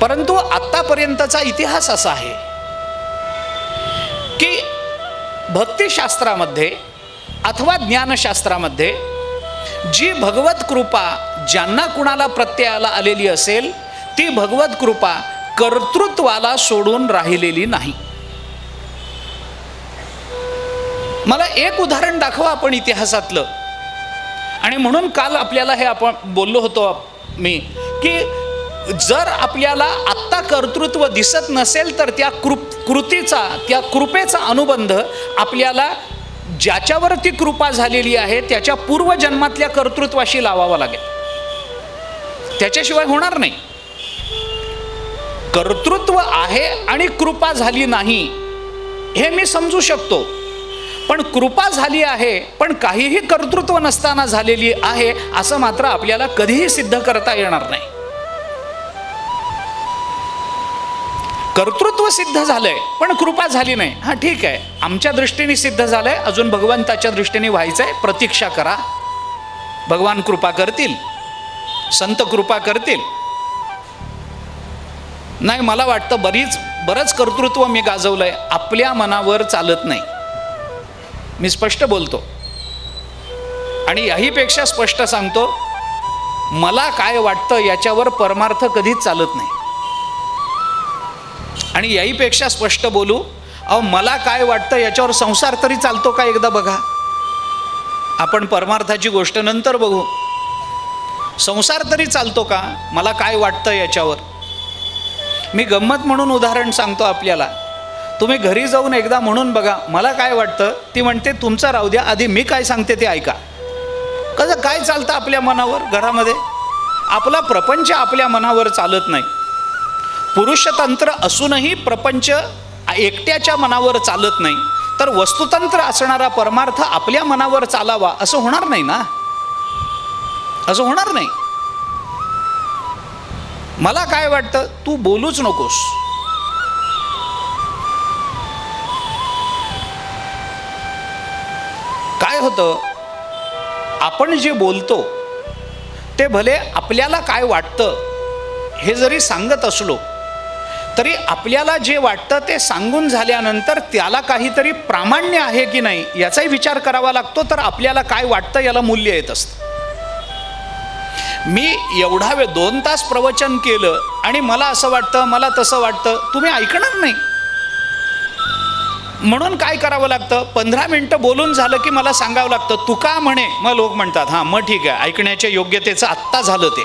परंतु आत्तापर्यंतचा इतिहास असा आहे की भक्तिशास्त्रामध्ये अथवा ज्ञानशास्त्रामध्ये जी भगवत कृपा ज्यांना कुणाला प्रत्ययाला आलेली असेल ती भगवत कृपा कर्तृत्वाला सोडून राहिलेली नाही. मला एक उदाहरण दाखवा आपण इतिहासातलं. आणि म्हणून काल आपल्याला हे आपण बोललो होतो मी की जर आपल्याला आत्ता कर्तृत्व दिसत नसेल तर त्या कृप कृतीचा त्या कृपेचा अनुबंध आपल्याला ज्याच्यावर ती कृपा झालेली आहे त्याच्या पूर्वजन्मातल्या कर्तृत्वाशी लावावा लागेल. त्याच्याशिवाय होणार नाही. कर्तृत्व आहे आणि कृपा झाली नाही हे मी समजू शकतो. पण कृपा झाली आहे पण काहीही कर्तृत्व नसताना झालेली आहे असं मात्र आपल्याला कधीही सिद्ध करता येणार नाही. कर्तृत्व सिद्ध झालंय पण कृपा झाली नाही. हा ठीक आहे. आमच्या दृष्टीने सिद्ध झालंय अजून भगवंताच्या दृष्टीने व्हायचंय प्रतीक्षा करा. भगवान कृपा करतील. संत कृपा करतील. नाही मला वाटतं बरीच बरंच कर्तृत्व मी गाजवलंय आपल्या मनावर चालत नाही. मी स्पष्ट बोलतो. आणि याहीपेक्षा स्पष्ट सांगतो मला काय वाटतं याच्यावर परमार्थ कधीच चालत नाही. आणि याहीपेक्षा स्पष्ट बोलू अहो मला काय वाटतं याच्यावर संसार तरी चालतो का एकदा बघा. आपण परमार्थाची गोष्ट नंतर बघू. संसार तरी चालतो का? मला काय वाटतं याच्यावर? मी गंमत म्हणून उदाहरण सांगतो आपल्याला. तुम्ही घरी जाऊन एकदा म्हणून बघा मला काय वाटतं? ती म्हणते तुमचं राहू द्या आधी मी काय सांगते ते ऐका. कसं काय चालतं आपल्या मनावर घरामध्ये? आपला प्रपंच आपल्या मनावर चालत नाही. पुरुषतंत्र असूनही प्रपंच एकट्याच्या मनावर चालत नाही. तर वस्तुतंत्र असणारा परमार्थ आपल्या मनावर चालावा असं होणार नाही ना? असं होणार नाही. मला काय वाटतं तू बोलूच नकोस. काय होतं आपण जे बोलतो ते भले आपल्याला काय वाटतं हे जरी सांगत असलो तरी आपल्याला जे वाटतं ते सांगून झाल्यानंतर त्याला काहीतरी प्रामाण्य आहे की नाही याचाही विचार करावा लागतो तर आपल्याला काय वाटतं याला मूल्य येत असतं. मी एवढा वेळ दोन तास प्रवचन केलं आणि मला असं वाटतं मला तसं वाटतं तुम्ही ऐकणार नाही. म्हणून काय करावं लागतं? पंधरा मिनटं बोलून झालं की मला सांगावं लागतं तू का म्हणे. मग लोक म्हणतात हां मग ठीक आहे ऐकण्याच्या योग्यतेचं आत्ता झालं ते.